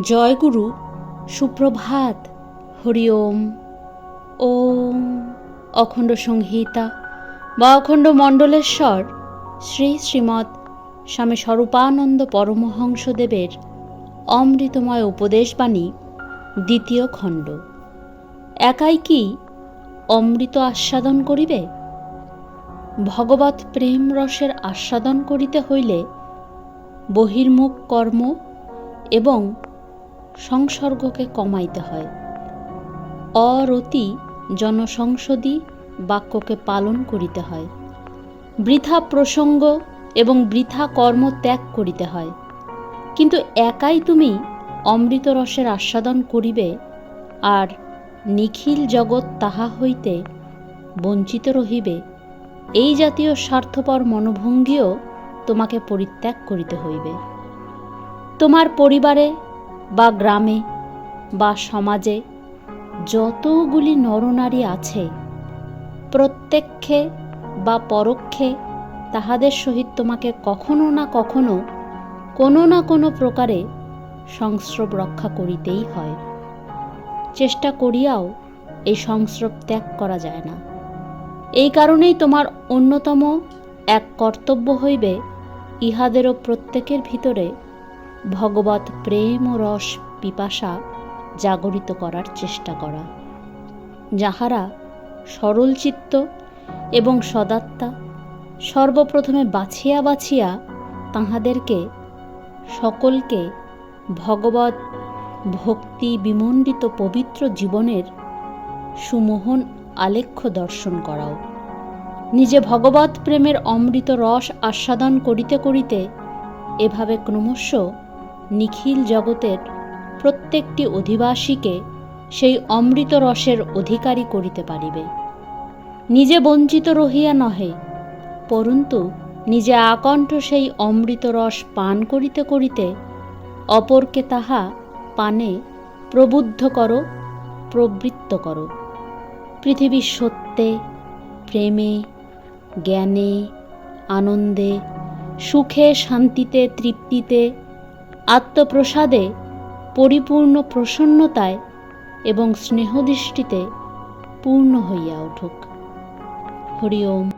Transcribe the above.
জয়গুরু, সুপ্রভাত, হরি ওম ওম। অখণ্ড সংহিতা বা অখণ্ড মণ্ডলেশ্বর, শ্রী শ্রীমৎ স্বামী স্বরূপানন্দ পরমহংসদেবের অমৃতময় উপদেশবাণী, দ্বিতীয় খণ্ড। একাই কি অমৃত আস্বাদন করিবে? ভগবত প্রেম রসের আস্বাদন করিতে হইলে বহির্মুখ কর্ম এবং সংসর্গকে কমাইতে হয়। অরতি জনসংসদী বাক্যকে পালন করিতে হয়। বৃথা প্রসঙ্গ এবং বৃথা কর্ম ত্যাগ করিতে হয়। কিন্তু একাই তুমি অমৃত রসের আস্বাদন করিবে আর নিখিল জগৎ তাহা হইতে বঞ্চিত রহিবে, এই জাতীয় স্বার্থপর মনোভঙ্গিও তোমাকে পরিত্যাগ করিতে হইবে। তোমার পরিবারে বা গ্রামে বা সমাজে যতগুলি নরনারী আছে প্রত্যক্ষে বা পরোক্ষে তাহাদের সহিত তোমাকে কখনো না কখনো কোনো না কোনো প্রকারে সংস্রব রক্ষা করিতেই হয়। চেষ্টা করিয়াও এই সংস্রব ত্যাগ করা যায় না। এই কারণেই তোমার অন্যতম এক কর্তব্য হইবে ইহাদেরও প্রত্যেকের ভিতরে ভগবত প্রেম ও রস পিপাসা জাগরিত করার চেষ্টা করা। যাহারা সরলচিত্ত এবং সদাত্মা সর্বপ্রথমে বাছিয়া বাছিয়া তাহাদেরকে সকলকে ভগবত ভক্তি বিমণ্ডিত পবিত্র জীবনের সুমোহন আলেখ্য দর্শন করাও। নিজে ভগবত প্রেমের অমৃত রস আস্বাদন করিতে করিতে এভাবে ক্রমশ নিখিল জগতের প্রত্যেকটি অধিবাসীকে সেই অমৃত রসের অধিকারী করিতে পারিবে। নিজে বঞ্চিত রহিয়া নহে, পরন্তু নিজে আকণ্ঠ সেই অমৃত রস পান করিতে করিতে অপরকে তাহা পানে প্রবুদ্ধ করো, প্রবৃত্ত করো। পৃথিবীর সত্যে, প্রেমে, জ্ঞানে, আনন্দে, সুখে, শান্তিতে, তৃপ্তিতে আত্মপ্রসাদে পরিপূর্ণ প্রসন্নতায় এবং স্নেহদৃষ্টিতে পূর্ণ হইয়া উঠুক। হরি ওম।